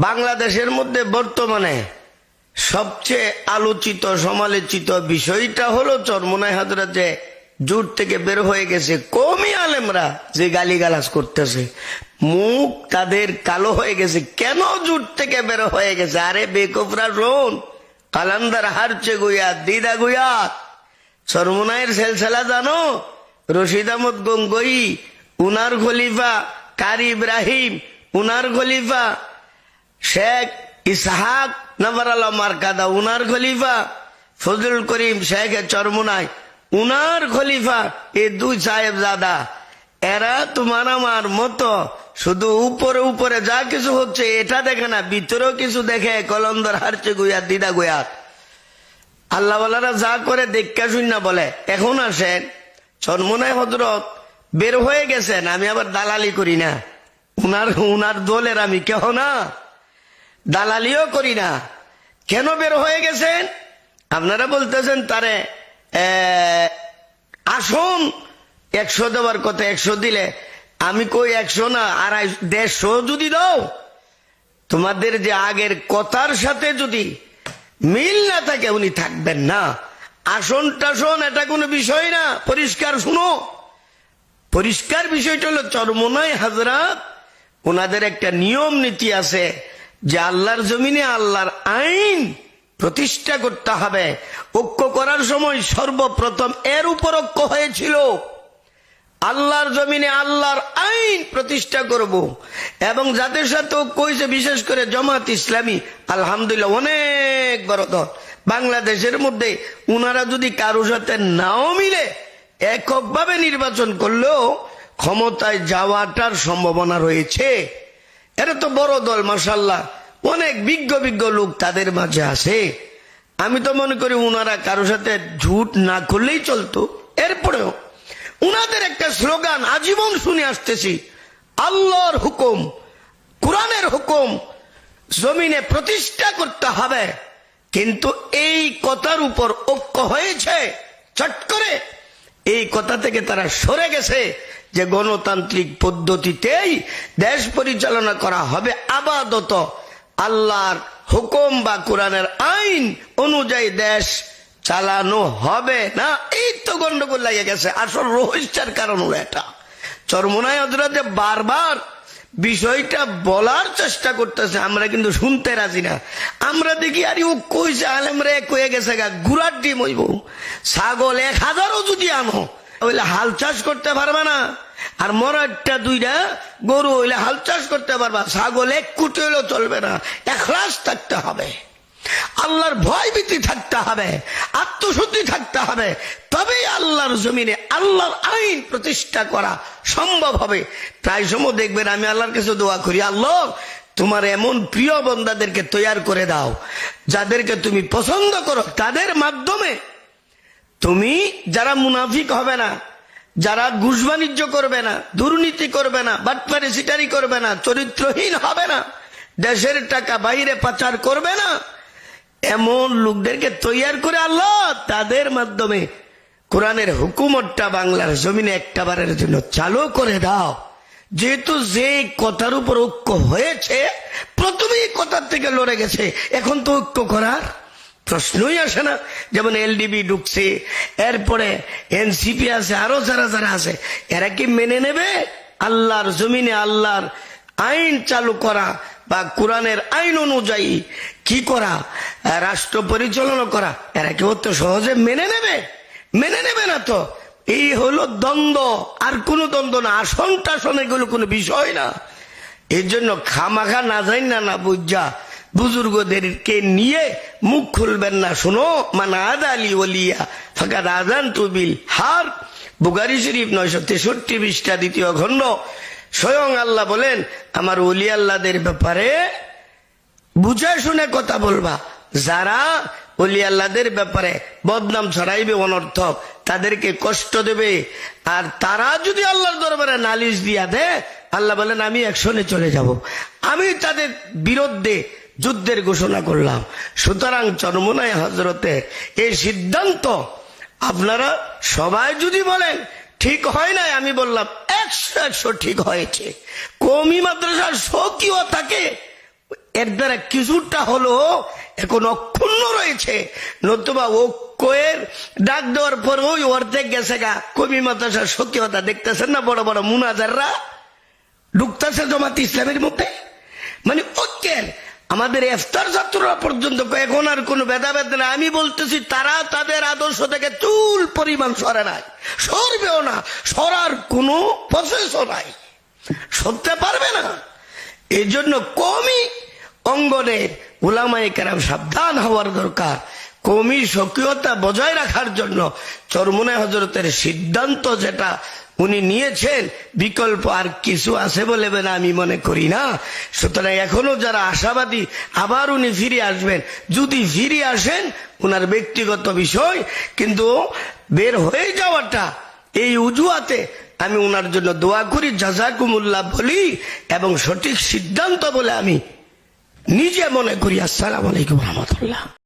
বাংলাদেশের মধ্যে বর্তমানে সবচেয়ে আলোচিত, সমালোচিত বিষয়টা হলো চরমোনাই হাজরা যে জুট থেকে বের হয়ে গেছে কমই আলেমরা যে গালিগালাজ করতেছে। মুখ তাদের কালো হয়ে গেছে। কেন জুট থেকে বের হয়ে গেছে? আরে বেকফরা রোন কালান্দার হারচে গুয়া, দিদা গুয়া। সরমুনায়ের সেলসেলা জানো? রশিদ আহমদ গঙ্গই, উনার খলিফা কারি ইব্রাহিম, উনার খলিফা শেখ ইসহাক নবর আলম মার্কাদা উনার খলিফা। ফজলুল করিম শেখ চরমুনাই, উনার খলিফা। এ দুই সাহেব দাদা এরা তোমার আমার মতো, শুধু উপরে উপরে যা কিছু হচ্ছে, এটা দেখে না, ভিতরেও কিছু দেখে কলন্দর হারচে গুয়াত দিদা গুয়াত আল্লাহওয়ালারা যা করে দেখা শূন্য বলে। এখন আসেন চন্মনায় হজরত বের হয়ে গেছেন, আমি আবার দালালি করি না। উনার উনার দলের আমি কেহ না। দালালিও করি না। কেন বের হয়ে গেছেন? আপনারা বলতেছেন তারে আসুন, একশো দেওয়ার কথা একশো দিলে। আমি কই একশো না, আড়াই, দেড়শো যদি দাও। তোমাদের যে আগের কথার সাথে যদি মিল না থাকে, উনি থাকবেন না। আসন টাসন, এটা কোনো বিষয় না, পরিষ্কার শুনো। পরিষ্কার বিষয়টা হলো চরমনাই হাজরাত, ওনাদের একটা নিয়ম নীতি আছে। যে আল্লাহর জমিনে আল্লাহর আইন প্রতিষ্ঠা করতে হবে, ঐক্য করার সময় সর্বপ্রথম এর উপর ঐক্য হয়েছিল। আল্লাহর জমিনে আল্লাহর আইন প্রতিষ্ঠা করব। এবং যাদের সাথে হয়েছে, বিশেষ করে জমাত ইসলামী, আলহামদুলিল্লাহ অনেক বড় দল। বাংলাদেশের মধ্যে উনারা যদি কারও সাথে নাও মিলে, এককভাবে নির্বাচন করলেও ক্ষমতায় যাওয়াটার সম্ভাবনা রয়েছে। এটা তো বড় দল মাসাল্লাহ অনেক বিজ্ঞ বিজ্ঞ লোক তাদের মাঝে আছে। আমি তো মনে করি উনারা কারও সাথে ঝুট না করলেই চলতো। এরপরেও উনাদের একটা স্লোগান আজীবন শুনে আসতেছি। আল্লাহর হুকুম, কোরআনের হুকুম, জমিনে প্রতিষ্ঠা করতে হবে। কিন্তু এই কথার উপর ঐক্য হয়েছে, চট করে। এই কথা থেকে তারা সরে গেছে। যে গণতান্ত্রিক পদ্ধতিতেই দেশ পরিচালনা করা হবে আবাদত আল্লাহর হুকুম বা কোরআনের আইন অনুযায়ী দেশ চালানো হবে না। এই তো গন্ডগোল লাগে গেছে। আসল রহস্যের কারণ হলো এটা। চরমোনায় হজরতে বারবার বিষয়টা বলার চেষ্টা করতেছে। আমরা কিন্তু শুনতে রাজি না। আমরা দেখি, আরে ও কইছে আলেমরা এক হয়ে গেছে গা, গুড়ার ডিম হইব। ছাগল এক হাজারও যদি আনো হাল চাষ করতে পারবে না। আর মরারটা দুইটা গরু হইলে হাল চাষ করতে পারবা, ছাগল এক কুটি হইলেও চলবে না, এখলাস থাকতে হবে। আল্লাহর ভয় ভীতি থাকতে হবে, আত্মশুদ্ধি থাকতে হবে, তবেই আল্লাহর জমিনে আল্লাহর আইন প্রতিষ্ঠা করা সম্ভব হবে। প্রায় সময় দেখবেন আমি আল্লাহর কাছে দোয়া করি, আল্লাহ, তোমার এমন প্রিয় বন্দাদেরকে তৈয়ার করে দাও, যাদেরকে তুমি পছন্দ করো, তাদের মাধ্যমে তুমি যারা মুনাফিক হবে না যারা ঘুষ বাণিজ্য করবে না, দুর্নীতি করবে না, বাটপারি সিটারি করবে না, চরিত্রহীন হবে না, দেশের টাকা বাইরে পাচার করবে না, এমন লোকদেরকে তৈয়ার করে আল্লাহ তাদের মাধ্যমে কোরআনের হুকুমতটা বাংলার জমিনে একটা বারের জন্য চালু করে দাও। যেহেতু যে কথার উপর ঐক্য হয়েছে, প্রথমেই কথার থেকে লড়ে গেছে, এখন তো ঐক্য করার প্রশ্নই আসে না। যেমন এলডিবি ঢুকছে, এরপরে এনসিপি আছে, আরও যারা যারা আছে, এরা কি মেনে নেবে? আল্লাহর জমিনে আল্লাহর আইন চালু করা বা কোরআনের আইন অনুযায়ী কি করা, রাষ্ট্র পরিচালনা করা, এরা কি অত সহজে মেনে নেবে? মেনে নেবে না তো। এই হলো দ্বন্দ্ব। আর কোনো দ্বন্দ্ব না। আসন টাসন এগুলো কোনো বিষয় না। এর জন্য খামাখা না যাই না না বুঝা। বুজুর্গদেরকে নিয়ে মুখ খুলবেন না, শোনো মানে আদা আলী ওলিয়া ফাঁকা আজান তুবিল হার। বুগারি শরীফ নয়শো তেষট্টি বিশটা দ্বিতীয় খণ্ড। স্বয়ং আল্লাহ বলেন, আমার ওলি আল্লাহদের ব্যাপারে বুঝে শুনে কথা বলবা। যারা অলি আল্লাহদের ব্যাপারে বদনাম ছড়াইবে অনর্থক, তাদেরকে কষ্ট দেবে। আর তারা যদি আল্লাহর দরবারে নালিশ দিয়া দে আল্লাহ বলেন, আমি একশনে চলে যাব। আমি তাদের বিরুদ্ধে যুদ্ধের ঘোষণা করলাম। সুতরাং চরমনায় হজরতে এই সিদ্ধান্ত আপনারা সবাই যদি বলেন, ঠিক হয় নাই, আমি বললাম, একশো একশো ঠিক হয়েছে। কমি মাদ্রাসার শোকিও থাকে, এর দ্বারা কিছুটা হলো এখন অক্ষুণ্ণ রয়েছে। নতুবা ঐক্যের ডাক দেওয়ার পর ওই অর্ধেক গেছে গা। কবি মাতাসা সত্যি দেখতেছেন না বড় বড় মুনাজাররা? ঢুকতেছে জমাত ইসলামের মধ্যে? মানে ঐক্যের আমাদের ইফতার ছাত্ররা পর্যন্ত এখন আর কোনো ভেদাভেদ নাই। আমি বলতেছি, তারা তাদের আদর্শ থেকে চুল পরিমাণ সরে নাই। সরবেও না, সরার কোনো প্রসেসও নাই। সরতে পারবে না। এই জন্য কমই অঙ্গনে ওলামাই কেরাম সাবধান হওয়ার দরকার। কমি সক্রিয়তা বজায় রাখার জন্য চরমুনে হজরতের সিদ্ধান্ত যেটা উনি নিয়েছেন, বিকল্প আর কিছু আছে বলে আমি মনে করি না। সুতরাং এখনও যারা আশাবাদী, আবার উনি ফিরে আসবেন। যদি ফিরে আসেন, উনার ব্যক্তিগত বিষয়, কিন্তু বের হয়ে যাওয়াটা এই উজুয়াতে আমি উনার জন্য দোয়া করি, জাজাকুমুল্লাহ বলি, এবং সঠিক সিদ্ধান্ত বলে আমি নিজে মনে করি। আসসালাম আলাইকুম রহমতুল্লাহ।